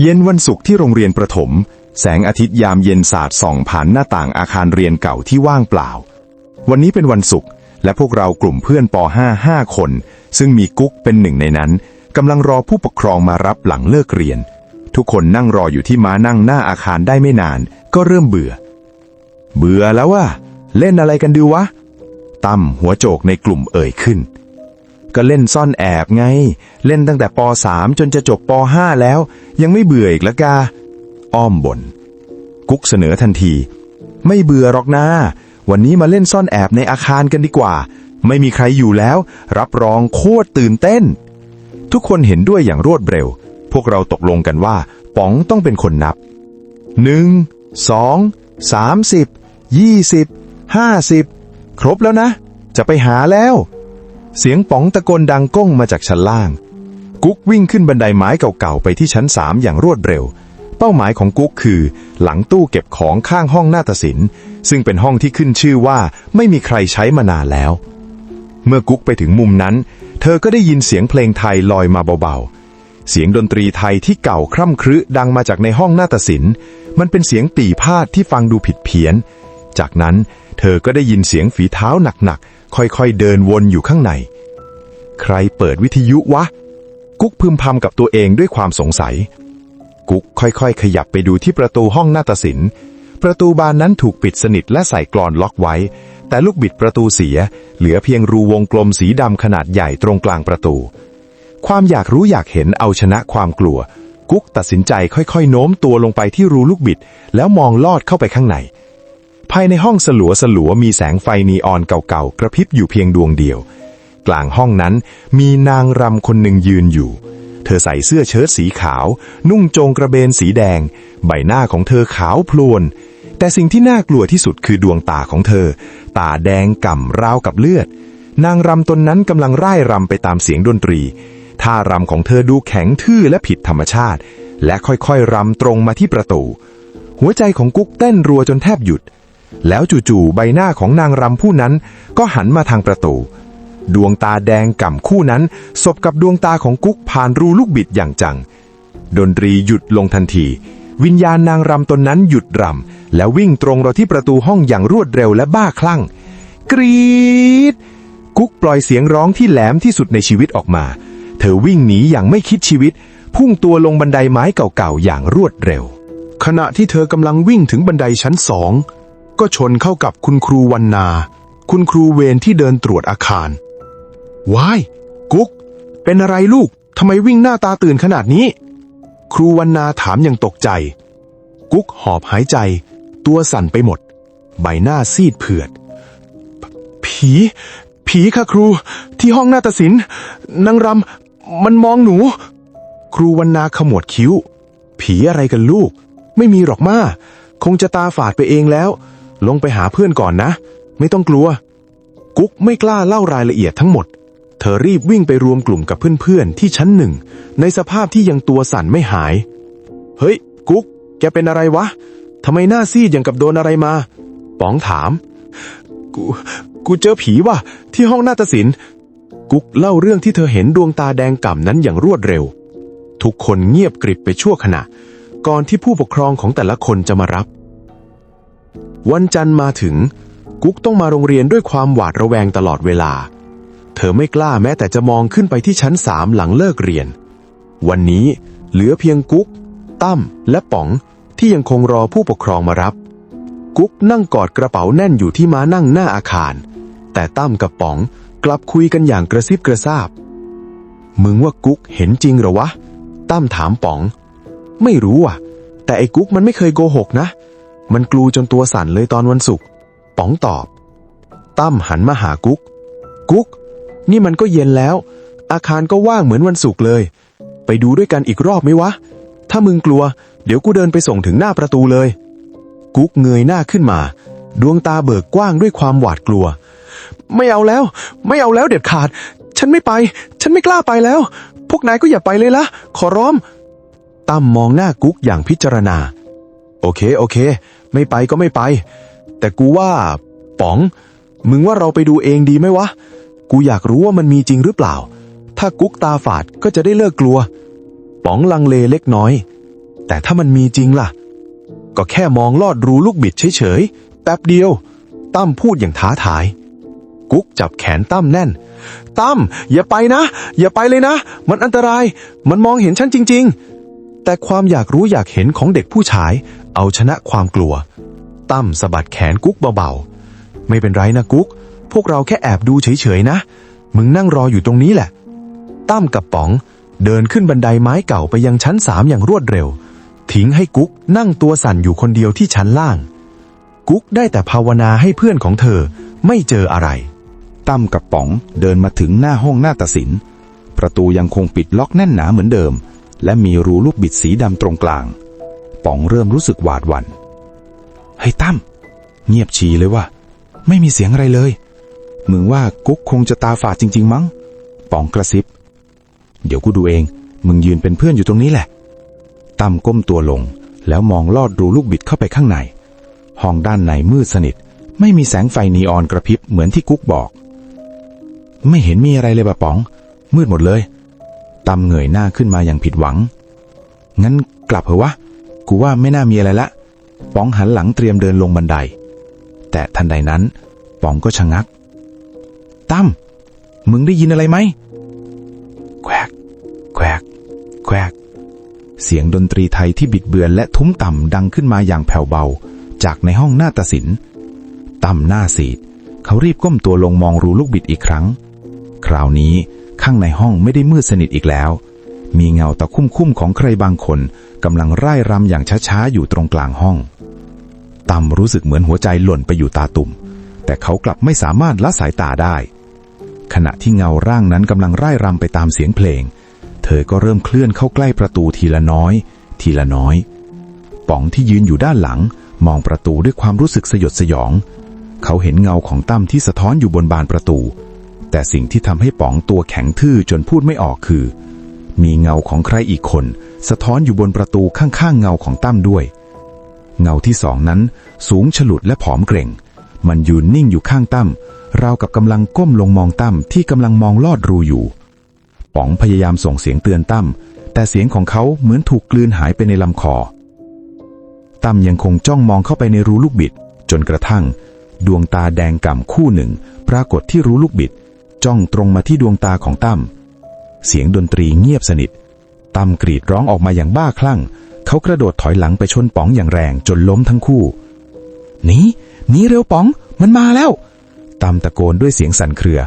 เย็นวันศุกร์ที่โรงเรียนประถม แสงอาทิตย์ยามเย็นสาดส่องผ่านหน้าต่างอาคารเรียนเก่าที่ว่างเปล่า วันนี้เป็นวันศุกร์และพวกเรากลุ่มเพื่อนป .5 ห้าคน ซึ่งมีกุ๊กเป็นหนึ่งในนั้นกำลังรอผู้ปกครองมารับหลังเลิกเรียน ทุกคนนั่งรออยู่ที่ม้านั่งหน้าอาคารได้ไม่นาน ก็เริ่มเบื่อ เบื่อแล้วว่าเล่นอะไรกันดีวะตั้มหัวโจกในกลุ่มเอ่ยขึ้น ก็เล่นซ่อนแอบไง เล่นตั้งแต่ป .3 จนจะจบป .5 แล้ว ยังไม่เบื่ออีกละกา อ้อมบน กุ๊กเสนอทันที ไม่เบื่อหรอกนะ วันนี้มาเล่นซ่อนแอบในอาคารกันดีกว่า ไม่มีใครอยู่แล้ว รับรองโคตรตื่นเต้น ทุกคนเห็นด้วยอย่างรวดเร็ว พวกเราตกลงกันว่า ป๋องต้องเป็นคนนับหนึ่งสองสามสิบยี่สิบห้าสิบครบแล้วนะ จะไปหาแล้ว เสียงป๋องตะโกนดังก้องมาจากชั้นล่าง กุ๊กวิ่งขึ้นบันไดไม้เก่าๆไปที่ชั้นสามอย่างรวดเร็ว เป้าหมายของกุ๊กคือ หลังตู้เก็บของข้างห้องหน้าฏศิลป์ซึ่งเป็นห้องที่ขึ้นชื่อว่าไม่มีใครใช้มานานแล้ว เมื่อกุ๊กไปถึงมุมนั้น เธอก็ได้ยินเสียงเพลงไทยลอยมาเบาๆ เสียงดนตรีไทยที่เก่าคร่ำครึดังมาจากในห้องหน้าฏศิลป์มันเป็นเสียงปี่พาดที่ฟังดูผิดเพี้ยน จากนั้นเธอก็ได้ยินเสียงฝีเท้าหนักๆ ค่อยๆเดินวนอยู่ข้างใน ใครเปิดวิทยุวะ กุ๊กพึมพำกับตัวเองด้วยความสงสัย กุ๊กค่อยๆ ขยับไปดูที่ประตูห้องนาฏศิลป์ประตูบานนั้นถูกปิดสนิทและใส่กรอนล็อกไว้ แต่ลูกบิดประตูเสีย เหลือเพียงรูวงกลมสีดำขนาดใหญ่ตรงกลางประตู ความอยากรู้อยากเห็นเอาชนะความกลัว กุ๊กตัดสินใจค่อยๆ โน้มตัวลงไปที่รูลูกบิด แล้วมองลอดเข้าไปข้างใน ภายในห้องสลัวสลัวมีแสงไฟนีออนเก่าๆ กระพริบอยู่เพียงดวงเดียว กลางห้องนั้นมีนางรำคนหนึ่งยืนอยู่ เธอใส่เสื้อเชิ้ตสีขาว นุ่งโจงกระเบนสีแดง ใบหน้าของเธอขาวพลวน แต่สิ่งที่น่ากลัวที่สุดคือดวงตาของเธอ ตาแดงก่ำราวกับเลือด นางรำตนนั้นกำลังร่ายรำไปตามเสียงดนตรีท่ารำของเธอดูแข็งทื่อและผิดธรรมชาติ และค่อยๆรำตรงมาที่ประตู หัวใจของกุ๊กเต้นรัวจนแทบหยุด แล้วจู่ๆใบหน้าของนางรำผู้นั้นก็หันมาทางประตู ดวงตาแดงก่ำคู่นั้นสบกับดวงตาของกุ๊กผ่านรูลูกบิดอย่างจัง ดนตรีหยุดลงทันที วิญญาณนางรำตนนั้นหยุดรำแล้ววิ่งตรงเราที่ประตูห้องอย่างรวดเร็วและบ้าคลั่ง กรีดกุ๊กปล่อยเสียงร้องที่แหลมที่สุดในชีวิตออกมา เธอวิ่งหนีอย่างไม่คิดชีวิต พุ่งตัวลงบันไดไม้เก่าๆอย่างรวดเร็ว ขณะที่เธอกำลังวิ่งถึงบันไดชั้นสอง ก็ชนเข้ากับคุณครูวันนา คุณครูเวรที่เดินตรวจอาคารว้ายกุ๊ก เป็นอะไรลูกทำไมวิ่งหน้าตาตื่นขนาดนี้ ครูวันนาถามอย่างตกใจ กุ๊กหอบหายใจ ตัวสั่นไปหมด ใบหน้าซีดเผือด ผี ผีค่ะครู ที่ห้องนาฏศิลป์นางรำมันมองหนู ครูวันนาขมวดคิ้ว ผีอะไรกันลูก ไม่มีหรอกมา คงจะตาฝาดไปเองแล้ว ลงไปหาเพื่อนก่อนนะ ไม่ต้องกลัว กุ๊กไม่กล้าเล่ารายละเอียดทั้งหมด เธอรีบวิ่งไปรวมกลุ่มกับเพื่อนๆที่ชั้นหนึ่ง ในสภาพที่ยังตัวสั่นไม่หาย เฮ้ย กุ๊ก แกเป็นอะไรวะทำไมหน้าซีดอย่างกับโดนอะไรมา ป๋องถาม กู กูเจอผีว่ะ ที่ห้องนาฏศิลป์กุ๊กเล่าเรื่องที่เธอเห็นดวงตาแดงก่ำนั้นอย่างรวดเร็ว ทุกคนเงียบกริบไปชั่วขณะ ก่อนที่ผู้ปกครองของแต่ละคนจะมารับ วันจันทร์มาถึง กุ๊กต้องมาโรงเรียนด้วยความหวาดระแวงตลอดเวลา เธอไม่กล้าแม้แต่จะมองขึ้นไปที่ชั้นสามหลังเลิกเรียน วันนี้เหลือเพียงกุ๊ก ตั้มและป๋องที่ยังคงรอผู้ปกครองมารับ กุ๊กนั่งกอดกระเป๋าแน่นอยู่ที่ม้านั่งหน้าอาคาร แต่ตั้มกับป๋องกลับคุยกันอย่างกระซิบกระซาบ มึงว่ากุ๊กเห็นจริงเหรอวะ ตั้มถามป๋อง ไม่รู้อะ แต่ไอ้กุ๊กมันไม่เคยโกหกนะ มันกลูจนตัวสั่นเลยตอนวันศุกร์ป๋องตอบ ตั้มหันมาหากุ๊ก กุ๊ก นี่มันก็เย็นแล้ว อาคารก็ว่างเหมือนวันศุกร์เลย ไปดูด้วยกันอีกรอบไหมวะ ถ้ามึงกลัว เดี๋ยวกูเดินไปส่งถึงหน้าประตูเลย กุ๊กเงยหน้าขึ้นมา ดวงตาเบิกกว้างด้วยความหวาดกลัว ไม่เอาแล้ว ไม่เอาแล้วเด็ดขาด ฉันไม่ไป ฉันไม่กล้าไปแล้ว พวกนายก็อย่าไปเลยละขอร้องตั้มมองหน้ากุ๊กอย่างพิจารณา โอเค โอเค ไม่ไปก็ไม่ไป แต่กูว่าป๋อง มึงว่าเราไปดูเองดีไหมวะ กูอยากรู้ว่ามันมีจริงหรือเปล่า ถ้ากุ๊กตาฝาดก็จะได้เลิกกลัว ป๋องลังเลเล็กน้อย แต่ถ้ามันมีจริงล่ะ ก็แค่มองลอดรูลูกบิดเฉยๆ แป๊บเดียว ตั้มพูดอย่างท้าทาย กุ๊กจับแขนตั้มแน่น ตั้มอย่าไปนะ อย่าไปเลยนะ มันอันตราย มันมองเห็นฉันจริง ๆ แต่ความอยากรู้อยากเห็นของเด็กผู้ชาย เอาชนะความกลัว ตั้มสะบัดแขนกุ๊กเบาๆ ไม่เป็นไรนะกุ๊ก พวกเราแค่แอบดูเฉยๆนะ มึงนั่งรออยู่ตรงนี้แหละ ตั้มกับป๋องเดินขึ้นบันไดไม้เก่าไปยังชั้นสามอย่างรวดเร็ว ทิ้งให้กุ๊กนั่งตัวสั่นอยู่คนเดียวที่ชั้นล่าง กุ๊กได้แต่ภาวนาให้เพื่อนของเธอไม่เจออะไร ตั้มกับป๋องเดินมาถึงหน้าห้องหน้าตัดสิน ประตูยังคงปิดล็อกแน่นหนาเหมือนเดิม และมีรูลูกบิดสีดำตรงกลาง ป๋องเริ่มรู้สึกหวาดหวัน่นเฮ้ยตั้มเงียบชีเลยว่า ไม่มีเสียงอะไรเลย มึงว่ากุ๊กคงจะตาฝาดจริง ๆ มั้ง ป๋องกระซิบ เดี๋ยวกูดูเอง มึงยืนเป็นเพื่อนอยู่ตรงนี้แหละ ตั้มก้มตัวลง แล้วมองลอดรูลูกบิดเข้าไปข้างใน ห้องด้านในมืดสนิท ไม่มีแสงไฟนีออนกระพริบเหมือนที่กุ๊กบอก ไม่เห็นมีอะไรเลยป่ะป๋อง มืดหมดเลยตำเงยหน้าขึ้นมาอย่างผิดหวัง งั้นกลับเหอะวะ กูว่าไม่น่ามีอะไรละ ป๋องหันหลังเตรียมเดินลงบันได แต่ทันใดนั้น ป๋องก็ชะงัก ตั้ม มึงได้ยินอะไรไหม แควก แควก แควก เสียงดนตรีไทยที่บิดเบือนและทุ้มต่ำดังขึ้นมาอย่างแผ่วเบา จากในห้องหน้าตสินตั้มหน้าสีด เขารีบก้มตัวลงมองรูลูกบิดอีกครั้ง คราวนี้ข้างในห้องไม่ได้มืดสนิทอีกแล้ว มีเงาตะคุ่มๆของใครบางคน กำลังไร่รำอย่างช้าๆอยู่ตรงกลางห้องตั้มรู้สึกเหมือนหัวใจหล่นไปอยู่ตาตุ่ม แต่เขากลับไม่สามารถละสายตาได้ ขณะที่เงาร่างนั้นกำลังไร่รำไปตามเสียงเพลง เธอก็เริ่มเคลื่อนเข้าใกล้ประตูทีละน้อย ทีละน้อย ป๋องที่ยืนอยู่ด้านหลัง มองประตูด้วยความรู้สึกสยดสยอง เขาเห็นเงาของตั้มที่สะท้อนอยู่บนบานประตู แต่สิ่งที่ทำให้ป๋องตัวแข็งทื่อจนพูดไม่ออกคือ มีเงาของใครอีกคน สะท้อนอยู่บนประตูข้างๆเงาของตั้มด้วย เงาที่สองนั้นสูงฉลุดและผอมเกร่งมันยืนนิ่งอยู่ข้างตั้มราวกับกำลังก้มลงมองตั้มที่กำลังมองลอดรูอยู่ ป๋องพยายามส่งเสียงเตือนตั้มแต่เสียงของเขาเหมือนถูกกลืนหายไปในลำคอ ตั้มยังคงจ้องมองเข้าไปในรูลูกบิด จนกระทั่ง ดวงตาแดงก่ำคู่หนึ่ง ปรากฏที่รูลูกบิด จ้องตรงมาที่ดวงตาของตั้มเสียงดนตรีเงียบสนิท ตั้มกรีดร้องออกมาอย่างบ้าคลั่ง เขากระโดดถอยหลังไปชนป๋องอย่างแรงจนล้มทั้งคู่หนีหนีเร็วป๋อง มันมาแล้วตั้มตะโกนด้วยเสียงสั่นเครือ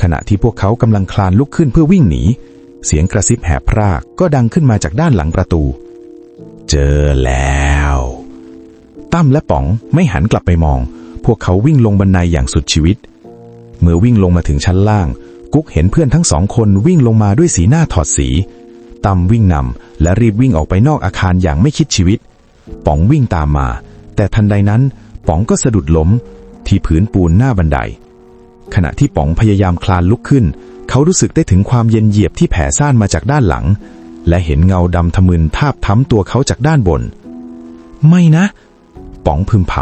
ขณะที่พวกเขากำลังคลานลุกขึ้นเพื่อวิ่งหนี เสียงกระซิบแหบพรากก็ดังขึ้นมาจากด้านหลังประตู เจอแล้วตั้มและป๋องไม่หันกลับไปมอง พวกเขาวิ่งลงบันไดอย่างสุดชีวิต เมื่อวิ่งลงมาถึงชั้นล่าง กุ๊กเห็นเพื่อนทั้งสองคนวิ่งลงมาด้วยสีหน้าถอดสี ตั้มวิ่งนำและรีบวิ่งออกไปนอกอาคารอย่างไม่คิดชีวิต ป๋องวิ่งตามมา แต่ทันใดนั้น ป๋องก็สะดุดล้ม ที่ผืนปูนหน้าบันได ขณะที่ป๋องพยายามคลานลุกขึ้น เขารู้สึกได้ถึงความเย็นเหยียบที่แผ่ซ่านมาจากด้านหลัง และเห็นเงาดำทะมึนทาบท้ำตัวเขาจากด้านบน ไม่นะ ป๋องพึมพ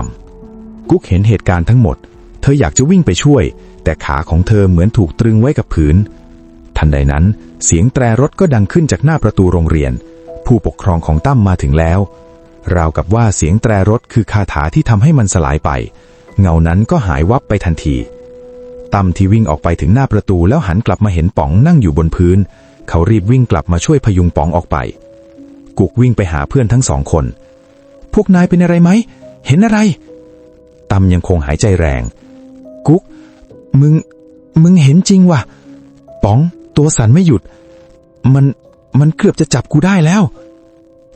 ำกุ๊กเห็นเหตุการณ์ทั้งหมด เธออยากจะวิ่งไปช่วย แต่ขาของเธอเหมือนถูกตรึงไว้กับผืน ทันใดนั้น เสียงแตรรถก็ดังขึ้นจากหน้าประตูโรงเรียน ผู้ปกครองของตั้มมาถึงแล้ว ราวกับว่าเสียงแตรรถคือคาถาที่ทำให้มันสลายไป เงานั้นก็หายวับไปทันทีตั้มที่วิ่งออกไปถึงหน้าประตูแล้วหันกลับมาเห็นป๋องนั่งอยู่บนพื้น เขารีบวิ่งกลับมาช่วยพยุงป๋องออกไป กุกวิ่งไปหาเพื่อนทั้งสองคน พวกนายเป็นอะไรไหม เห็นอะไรตั้มยังคงหายใจแรง กุ๊กมึง มึงเห็นจริงวะป๋อง ตัวสั่นไม่หยุด มันมันเกือบจะจับกูได้แล้ว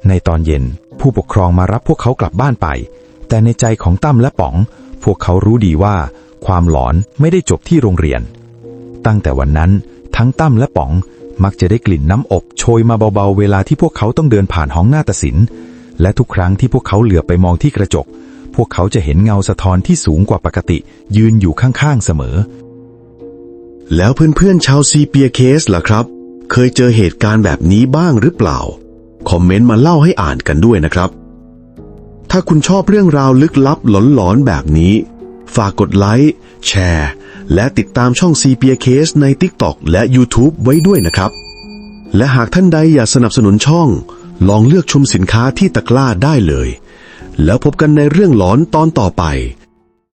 ในตอนเย็นผู้ปกครองมารับพวกเขากลับบ้านไป แต่ในใจของตั้มและป๋อง พวกเขารู้ดีว่า ความหลอนไม่ได้จบที่โรงเรียน ตั้งแต่วันนั้นทั้งตั้มและป๋องมักจะได้กลิ่นน้ำอบโชยมาเบาๆ เวลาที่พวกเขาต้องเดินผ่านห้องหน้าตสินและทุกครั้งที่พวกเขาเหลือไปมองที่กระจก พวกเขาจะเห็นเงาสะท้อนที่สูงกว่าปกติ ยืนอยู่ข้างๆเสมอ แล้วเพื่อนๆชาวซีเปียเคสล่ะครับ เคยเจอเหตุการณ์แบบนี้บ้างหรือเปล่า คอมเมนต์มาเล่าให้อ่านกันด้วยนะครับ ถ้าคุณชอบเรื่องราวลึกลับหลอนๆแบบนี้ ฝากกดไลค์ แชร์ และติดตามช่องซีเปียเคสใน TikTok และ YouTube ไว้ด้วยนะครับ และหากท่านใดอยากสนับสนุนช่อง ลองเลือกชมสินค้าที่ตะกร้าได้เลย แล้วพบกันในเรื่องหลอนตอนต่อไป